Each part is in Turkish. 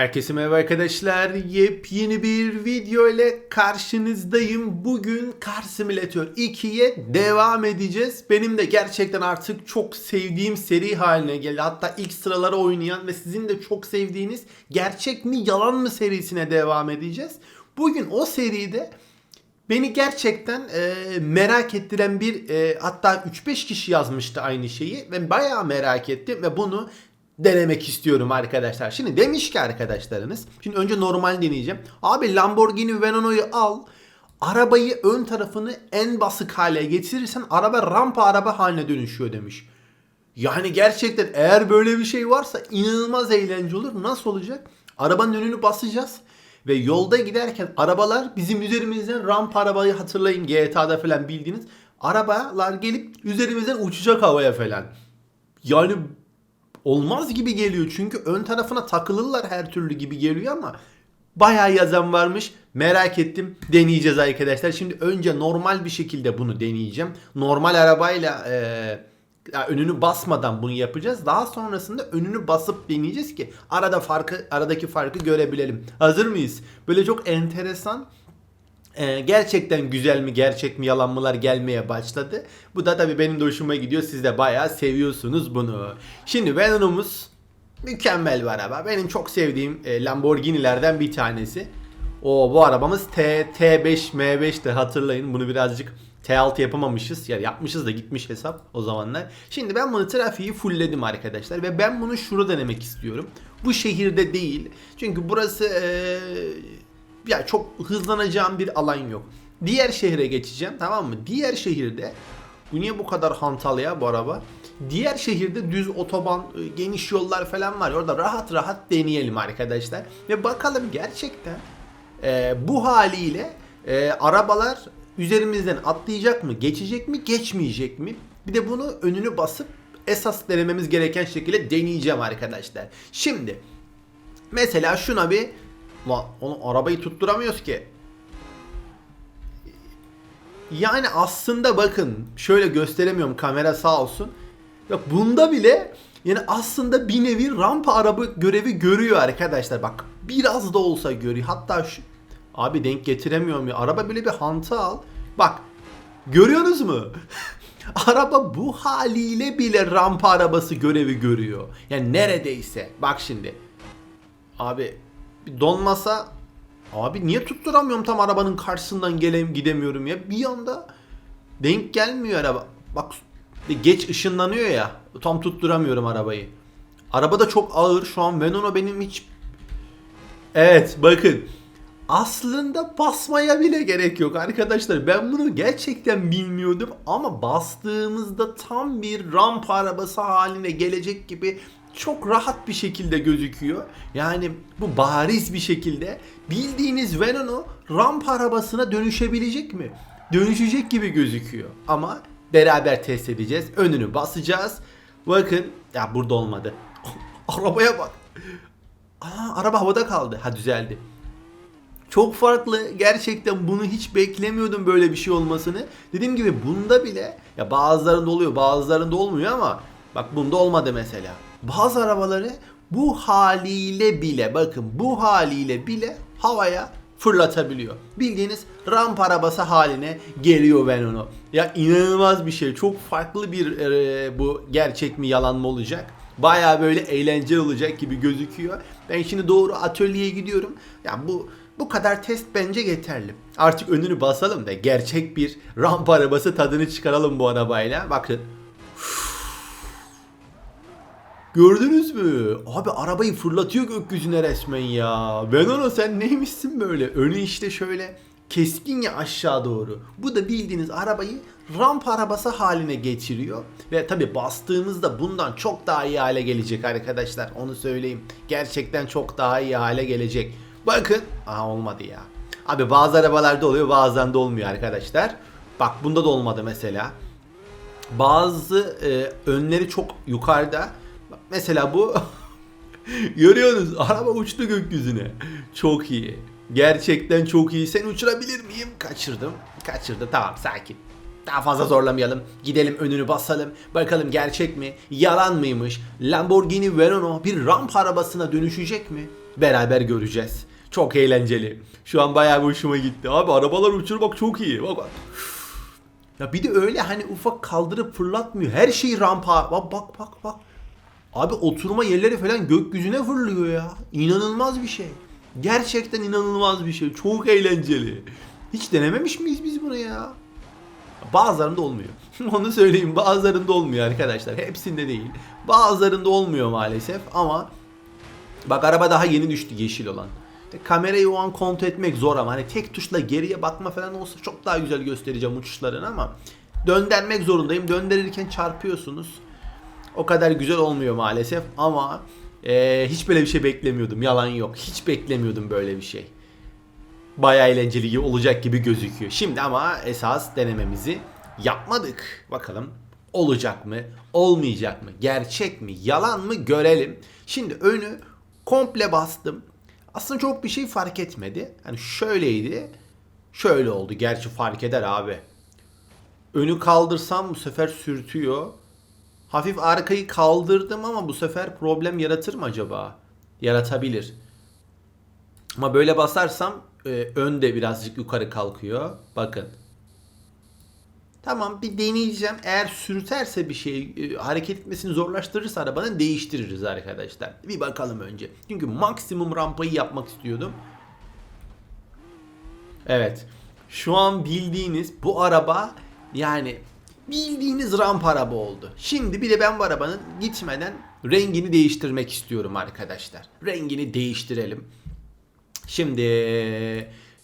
Herkese merhaba arkadaşlar. Yepyeni bir video ile karşınızdayım. Bugün Car Simulator 2'ye devam edeceğiz. Benim de gerçekten artık çok sevdiğim seri haline geldi. Hatta ilk sıralara oynayan ve sizin de çok sevdiğiniz Gerçek mi Yalan mı serisine devam edeceğiz. Bugün o seride Beni gerçekten e, merak ettiren bir e, hatta 3-5 kişi yazmıştı aynı şeyi ve bayağı merak ettim ve bunu denemek istiyorum arkadaşlar. Şimdi demiş ki arkadaşlarınız. Şimdi önce normal deneyeceğim. Abi Lamborghini Veneno'yu al. Arabayı ön tarafını en basık hale getirirsen araba rampa araba haline dönüşüyor demiş. Yani gerçekten eğer böyle bir şey varsa inanılmaz eğlenceli olur. Nasıl olacak? Arabanın önünü basacağız. Ve yolda giderken arabalar bizim üzerimizden rampa arabayı hatırlayın GTA'da falan bildiğiniz. Arabalar gelip üzerimizden uçacak havaya falan. Yani olmaz gibi geliyor. Çünkü ön tarafına takılırlar her türlü gibi geliyor ama bayağı yazan varmış. Merak ettim. Deneyeceğiz arkadaşlar. Şimdi önce normal bir şekilde bunu deneyeceğim. Normal arabayla e, önünü basmadan bunu yapacağız. Daha sonrasında önünü basıp deneyeceğiz ki arada farkı aradaki farkı görebilelim. Hazır mıyız? Böyle çok enteresan ee, gerçekten güzel mi gerçek mi yalan mılar gelmeye başladı. Bu da tabii benim de hoşuma gidiyor. Siz de bayağı seviyorsunuz bunu. Şimdi Venom'umuz mükemmel bir araba. Benim çok sevdiğim e, Lamborghini'lerden bir tanesi. O bu arabamız T T5 M5'ti hatırlayın. Bunu birazcık T6 yapamamışız. Yani yapmışız da gitmiş hesap o zamanlar. Şimdi ben bunu trafiği fullledim arkadaşlar ve ben bunu şurada denemek istiyorum. Bu şehirde değil. Çünkü burası ee, ya çok hızlanacağım bir alan yok. Diğer şehre geçeceğim tamam mı? Diğer şehirde bu niye bu kadar hantal ya bu araba? Diğer şehirde düz otoban, e, geniş yollar falan var. Orada rahat rahat deneyelim arkadaşlar. Ve bakalım gerçekten e, bu haliyle e, arabalar üzerimizden atlayacak mı, geçecek mi, geçmeyecek mi? Bir de bunu önünü basıp esas denememiz gereken şekilde deneyeceğim arkadaşlar. Şimdi mesela şuna bir Lan onu arabayı tutturamıyoruz ki. Yani aslında bakın şöyle gösteremiyorum kamera sağ olsun. Bak bunda bile yani aslında bir nevi rampa araba görevi görüyor arkadaşlar. Bak biraz da olsa görüyor. Hatta şu abi denk getiremiyorum ya. Araba böyle bir hanta al. Bak görüyorsunuz mu? araba bu haliyle bile rampa arabası görevi görüyor. Yani neredeyse. Bak şimdi. Abi donmasa abi niye tutturamıyorum tam arabanın karşısından geleyim gidemiyorum ya. Bir anda denk gelmiyor araba. Bak geç ışınlanıyor ya. Tam tutturamıyorum arabayı. Araba da çok ağır. Şu an Venona benim hiç Evet bakın. Aslında basmaya bile gerek yok arkadaşlar. Ben bunu gerçekten bilmiyordum ama bastığımızda tam bir rampa arabası haline gelecek gibi çok rahat bir şekilde gözüküyor. Yani bu bariz bir şekilde bildiğiniz Venon'u ramp arabasına dönüşebilecek mi? Dönüşecek gibi gözüküyor. Ama beraber test edeceğiz. Önünü basacağız. Bakın ya burada olmadı. Arabaya bak. Aa, araba havada kaldı. Ha düzeldi. Çok farklı. Gerçekten bunu hiç beklemiyordum böyle bir şey olmasını. Dediğim gibi bunda bile ya bazılarında oluyor bazılarında olmuyor ama bak bunda olmadı mesela bazı arabaları bu haliyle bile bakın bu haliyle bile havaya fırlatabiliyor. Bildiğiniz ramp arabası haline geliyor ben onu. Ya inanılmaz bir şey. Çok farklı bir e, bu gerçek mi yalan mı olacak. Baya böyle eğlenceli olacak gibi gözüküyor. Ben şimdi doğru atölyeye gidiyorum. Ya bu bu kadar test bence yeterli. Artık önünü basalım da gerçek bir ramp arabası tadını çıkaralım bu arabayla. Bakın. Gördünüz mü? Abi arabayı fırlatıyor gökyüzüne resmen ya. Ben ona sen neymişsin böyle? Önü işte şöyle keskin ya aşağı doğru. Bu da bildiğiniz arabayı ramp arabası haline getiriyor. Ve tabi bastığımızda bundan çok daha iyi hale gelecek arkadaşlar. Onu söyleyeyim. Gerçekten çok daha iyi hale gelecek. Bakın. Aha olmadı ya. Abi bazı arabalarda oluyor bazen de olmuyor arkadaşlar. Bak bunda da olmadı mesela. Bazı e, önleri çok yukarıda Mesela bu görüyorsunuz araba uçtu gökyüzüne. Çok iyi. Gerçekten çok iyi. Sen uçurabilir miyim? Kaçırdım. Kaçırdı. Tamam sakin. Daha fazla zorlamayalım. Gidelim önünü basalım. Bakalım gerçek mi? Yalan mıymış? Lamborghini Verona bir ramp arabasına dönüşecek mi? Beraber göreceğiz. Çok eğlenceli. Şu an bayağı bir hoşuma gitti. Abi arabalar uçurmak çok iyi. Bak bak. Ya bir de öyle hani ufak kaldırıp fırlatmıyor. Her şey rampa. Bak bak bak bak. Abi oturma yerleri falan gökyüzüne fırlıyor ya. İnanılmaz bir şey. Gerçekten inanılmaz bir şey. Çok eğlenceli. Hiç denememiş miyiz biz bunu ya? Bazılarında olmuyor. Onu söyleyeyim. Bazılarında olmuyor arkadaşlar. Hepsinde değil. Bazılarında olmuyor maalesef ama bak araba daha yeni düştü yeşil olan. E, Kamerayı o an kontrol etmek zor ama hani tek tuşla geriye bakma falan olsa çok daha güzel göstereceğim uçuşlarını ama döndürmek zorundayım. Döndürürken çarpıyorsunuz. O kadar güzel olmuyor maalesef ama e, hiç böyle bir şey beklemiyordum. Yalan yok. Hiç beklemiyordum böyle bir şey. Bayağı eğlenceli olacak gibi gözüküyor. Şimdi ama esas denememizi yapmadık. Bakalım olacak mı? Olmayacak mı? Gerçek mi? Yalan mı? Görelim. Şimdi önü komple bastım. Aslında çok bir şey fark etmedi. Hani şöyleydi. Şöyle oldu. Gerçi fark eder abi. Önü kaldırsam bu sefer sürtüyor. Hafif arkayı kaldırdım ama bu sefer problem yaratır mı acaba? Yaratabilir. Ama böyle basarsam e, ön de birazcık yukarı kalkıyor. Bakın. Tamam bir deneyeceğim. Eğer sürterse bir şey e, hareket etmesini zorlaştırırsa arabanın değiştiririz arkadaşlar. Bir bakalım önce. Çünkü maksimum rampayı yapmak istiyordum. Evet. Şu an bildiğiniz bu araba yani bildiğiniz ramp araba oldu. Şimdi bir de ben bu arabanın gitmeden rengini değiştirmek istiyorum arkadaşlar. Rengini değiştirelim. Şimdi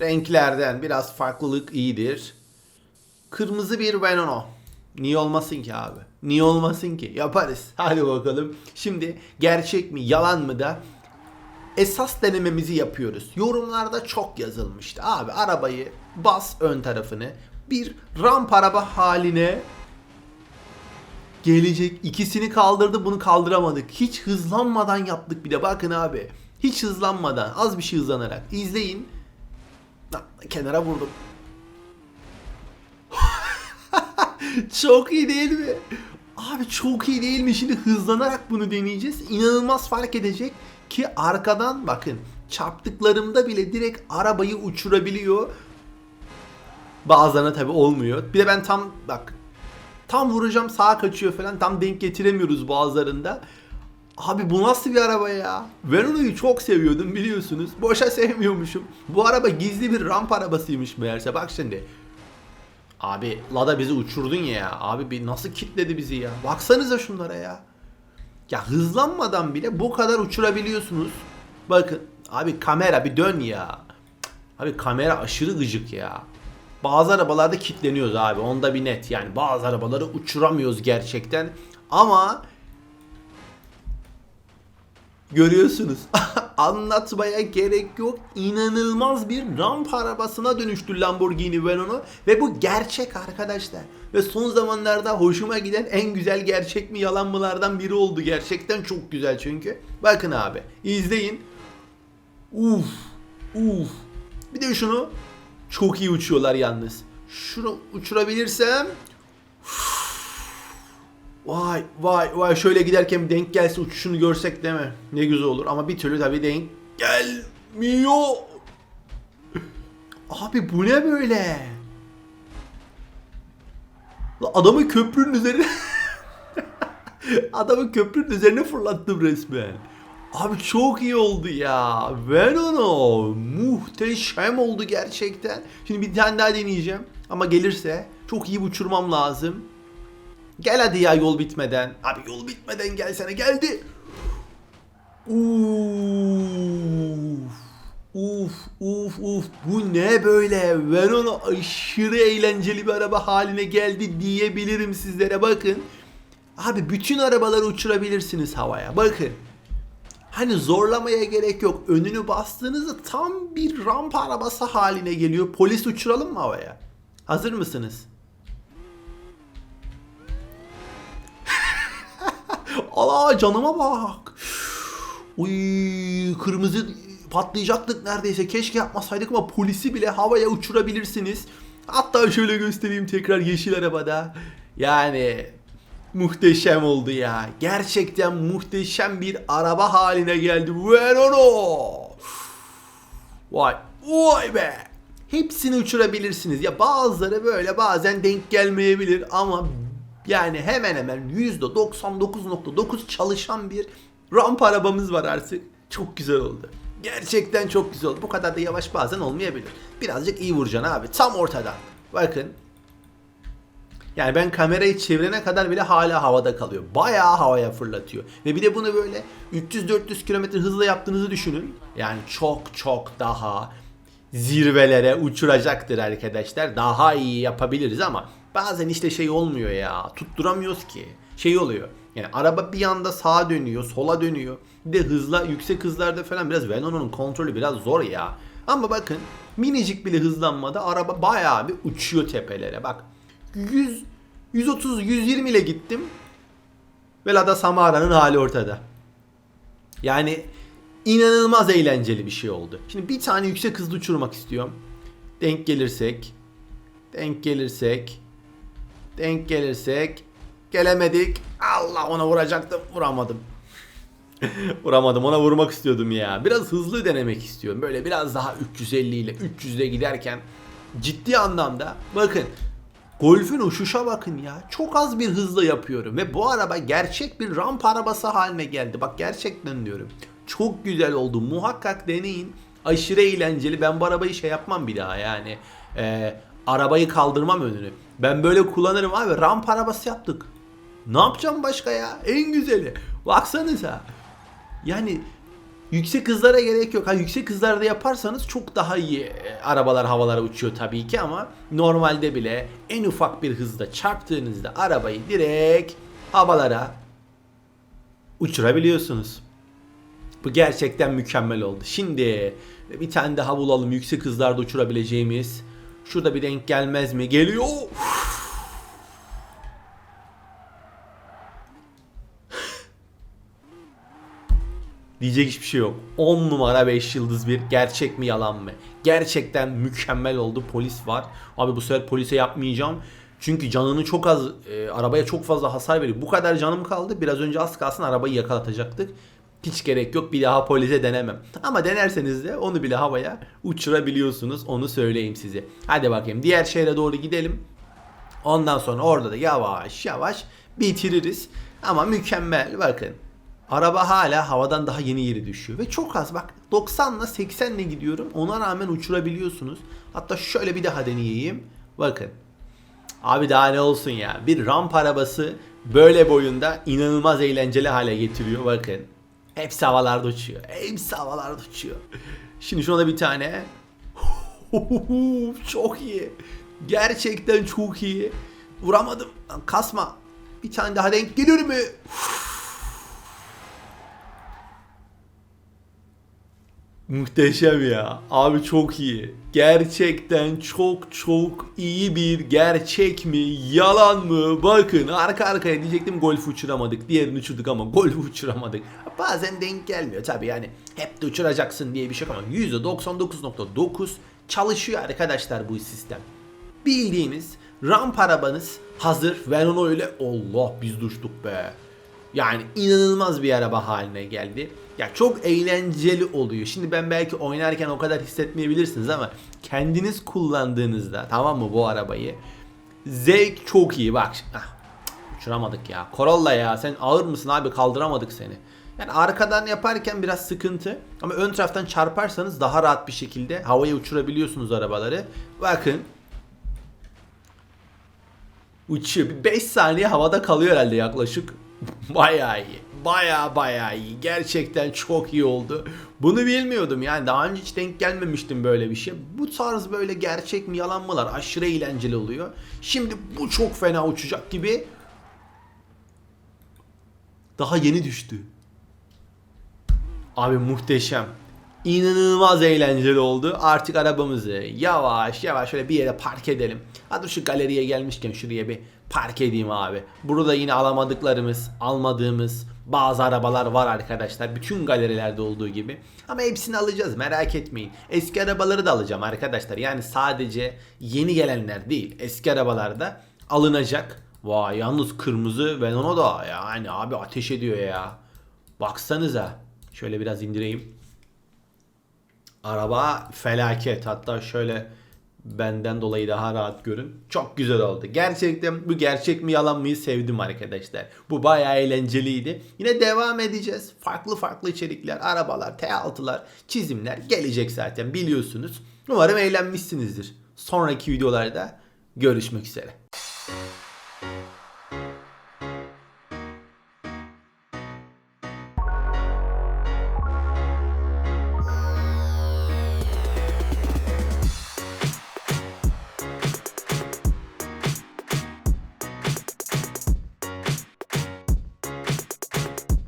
renklerden biraz farklılık iyidir. Kırmızı bir Veneno. Niye olmasın ki abi? Niye olmasın ki? Yaparız. Hadi bakalım. Şimdi gerçek mi yalan mı da esas denememizi yapıyoruz. Yorumlarda çok yazılmıştı. Abi arabayı bas ön tarafını bir ramp araba haline gelecek. İkisini kaldırdı bunu kaldıramadık. Hiç hızlanmadan yaptık bir de bakın abi. Hiç hızlanmadan az bir şey hızlanarak. izleyin. Kenara vurdum. çok iyi değil mi? Abi çok iyi değil mi? Şimdi hızlanarak bunu deneyeceğiz. İnanılmaz fark edecek ki arkadan bakın çarptıklarımda bile direkt arabayı uçurabiliyor. Bazılarına tabi olmuyor. Bir de ben tam bak tam vuracağım sağa kaçıyor falan tam denk getiremiyoruz bazılarında. Abi bu nasıl bir araba ya? Verno'yu çok seviyordum biliyorsunuz. Boşa sevmiyormuşum. Bu araba gizli bir ramp arabasıymış meğerse. Bak şimdi. Abi Lada bizi uçurdun ya. Abi bir nasıl kitledi bizi ya. Baksanıza şunlara ya. Ya hızlanmadan bile bu kadar uçurabiliyorsunuz. Bakın. Abi kamera bir dön ya. Abi kamera aşırı gıcık ya. Bazı arabalarda kitleniyoruz abi. Onda bir net. Yani bazı arabaları uçuramıyoruz gerçekten. Ama görüyorsunuz. Anlatmaya gerek yok. İnanılmaz bir ramp arabasına dönüştü Lamborghini Veneno ve bu gerçek arkadaşlar. Ve son zamanlarda hoşuma giden en güzel gerçek mi yalan mılardan biri oldu. Gerçekten çok güzel çünkü. Bakın abi izleyin. Uf, uf. Bir de şunu çok iyi uçuyorlar yalnız. Şunu uçurabilirsem Vay vay vay şöyle giderken denk gelse uçuşunu görsek değil mi? Ne güzel olur ama bir türlü tabii denk gelmiyor. Abi bu ne böyle? Adamı köprünün üzerine Adamı köprünün üzerine fırlattım resmen. Abi çok iyi oldu ya. Veneno muhteşem oldu gerçekten. Şimdi bir tane daha deneyeceğim. Ama gelirse çok iyi uçurmam lazım. Gel hadi ya yol bitmeden. Abi yol bitmeden gelsene geldi. Uf. Uf uf uf bu ne böyle Verona aşırı eğlenceli bir araba haline geldi diyebilirim sizlere bakın. Abi bütün arabaları uçurabilirsiniz havaya bakın. Hani zorlamaya gerek yok. Önünü bastığınızda tam bir rampa arabası haline geliyor. Polis uçuralım mı havaya? Hazır mısınız? Allah canıma bak. Uy kırmızı patlayacaktık neredeyse. Keşke yapmasaydık ama polisi bile havaya uçurabilirsiniz. Hatta şöyle göstereyim tekrar yeşil arabada. Yani Muhteşem oldu ya. Gerçekten muhteşem bir araba haline geldi. Verano. Vay. Vay be. Hepsini uçurabilirsiniz. Ya bazıları böyle bazen denk gelmeyebilir ama yani hemen hemen %99.9 çalışan bir ramp arabamız var artık. Çok güzel oldu. Gerçekten çok güzel oldu. Bu kadar da yavaş bazen olmayabilir. Birazcık iyi vuracaksın abi. Tam ortadan. Bakın. Yani ben kamerayı çevirene kadar bile hala havada kalıyor. Bayağı havaya fırlatıyor. Ve bir de bunu böyle 300-400 km hızla yaptığınızı düşünün. Yani çok çok daha zirvelere uçuracaktır arkadaşlar. Daha iyi yapabiliriz ama bazen işte şey olmuyor ya. Tutturamıyoruz ki. Şey oluyor. Yani araba bir anda sağa dönüyor, sola dönüyor. Bir de hızla, yüksek hızlarda falan biraz Venom'un kontrolü biraz zor ya. Ama bakın minicik bile hızlanmada araba bayağı bir uçuyor tepelere. Bak 100 130 120 ile gittim. Ve Lada Samara'nın hali ortada. Yani inanılmaz eğlenceli bir şey oldu. Şimdi bir tane yüksek hızlı uçurmak istiyorum. Denk gelirsek. Denk gelirsek. Denk gelirsek. Gelemedik. Allah ona vuracaktım. Vuramadım. Vuramadım. Ona vurmak istiyordum ya. Biraz hızlı denemek istiyorum. Böyle biraz daha 350 ile 300'de giderken ciddi anlamda bakın Golf'ün uçuşa bakın ya. Çok az bir hızla yapıyorum ve bu araba gerçek bir ramp arabası haline geldi. Bak gerçekten diyorum. Çok güzel oldu. Muhakkak deneyin. Aşırı eğlenceli. Ben bu arabayı şey yapmam bir daha yani. Ee, arabayı kaldırmam önünü. Ben böyle kullanırım abi. Ramp arabası yaptık. Ne yapacağım başka ya? En güzeli. Baksanıza. Yani yüksek hızlara gerek yok. Ha yüksek hızlarda yaparsanız çok daha iyi e, arabalar havalara uçuyor tabii ki ama normalde bile en ufak bir hızda çarptığınızda arabayı direkt havalara uçurabiliyorsunuz. Bu gerçekten mükemmel oldu. Şimdi bir tane daha bulalım yüksek hızlarda uçurabileceğimiz. Şurada bir denk gelmez mi? Geliyor. Diyecek hiçbir şey yok. 10 numara 5 yıldız bir gerçek mi yalan mı? Gerçekten mükemmel oldu. Polis var. Abi bu sefer polise yapmayacağım. Çünkü canını çok az, e, arabaya çok fazla hasar veriyor. Bu kadar canım kaldı. Biraz önce az kalsın arabayı yakalatacaktık. Hiç gerek yok. Bir daha polise denemem. Ama denerseniz de onu bile havaya uçurabiliyorsunuz. Onu söyleyeyim size. Hadi bakayım. Diğer şehre doğru gidelim. Ondan sonra orada da yavaş yavaş bitiririz. Ama mükemmel bakın. Araba hala havadan daha yeni yeri düşüyor. Ve çok az bak 90 ile 80 ile gidiyorum. Ona rağmen uçurabiliyorsunuz. Hatta şöyle bir daha deneyeyim. Bakın. Abi daha ne olsun ya. Bir ramp arabası böyle boyunda inanılmaz eğlenceli hale getiriyor. Bakın. Hepsi havalarda uçuyor. Hepsi havalarda uçuyor. Şimdi şuna da bir tane. çok iyi. Gerçekten çok iyi. Vuramadım. Kasma. Bir tane daha denk gelir mi? Muhteşem ya. Abi çok iyi. Gerçekten çok çok iyi bir gerçek mi? Yalan mı? Bakın arka arkaya diyecektim golf uçuramadık. Diğerini uçurduk ama golf uçuramadık. Bazen denk gelmiyor tabi yani. Hep de uçuracaksın diye bir şey yok ama %99.9 çalışıyor arkadaşlar bu sistem. Bildiğiniz ramp arabanız hazır. Ben onu öyle Allah biz düştük be. Yani inanılmaz bir araba haline geldi. Ya çok eğlenceli oluyor. Şimdi ben belki oynarken o kadar hissetmeyebilirsiniz ama kendiniz kullandığınızda tamam mı bu arabayı zevk çok iyi. Bak ah, uçuramadık ya. Corolla ya sen ağır mısın abi kaldıramadık seni. Yani arkadan yaparken biraz sıkıntı ama ön taraftan çarparsanız daha rahat bir şekilde havaya uçurabiliyorsunuz arabaları. Bakın uçuyor. 5 saniye havada kalıyor herhalde yaklaşık. Bayağı iyi. Baya baya iyi. Gerçekten çok iyi oldu. Bunu bilmiyordum yani daha önce hiç denk gelmemiştim böyle bir şey. Bu tarz böyle gerçek mi yalan mılar aşırı eğlenceli oluyor. Şimdi bu çok fena uçacak gibi. Daha yeni düştü. Abi muhteşem. İnanılmaz eğlenceli oldu. Artık arabamızı yavaş yavaş şöyle bir yere park edelim. Hadi şu galeriye gelmişken şuraya bir park edeyim abi. Burada yine alamadıklarımız, almadığımız bazı arabalar var arkadaşlar. Bütün galerilerde olduğu gibi. Ama hepsini alacağız merak etmeyin. Eski arabaları da alacağım arkadaşlar. Yani sadece yeni gelenler değil. Eski arabalar da alınacak. Vay yalnız kırmızı Venon'a da yani abi ateş ediyor ya. Baksanıza. Şöyle biraz indireyim. Araba felaket. Hatta şöyle benden dolayı daha rahat görün. Çok güzel oldu. Gerçekten bu gerçek mi yalan mıyı sevdim arkadaşlar. Bu bayağı eğlenceliydi. Yine devam edeceğiz. Farklı farklı içerikler, arabalar, T6'lar, çizimler gelecek zaten biliyorsunuz. Umarım eğlenmişsinizdir. Sonraki videolarda görüşmek üzere.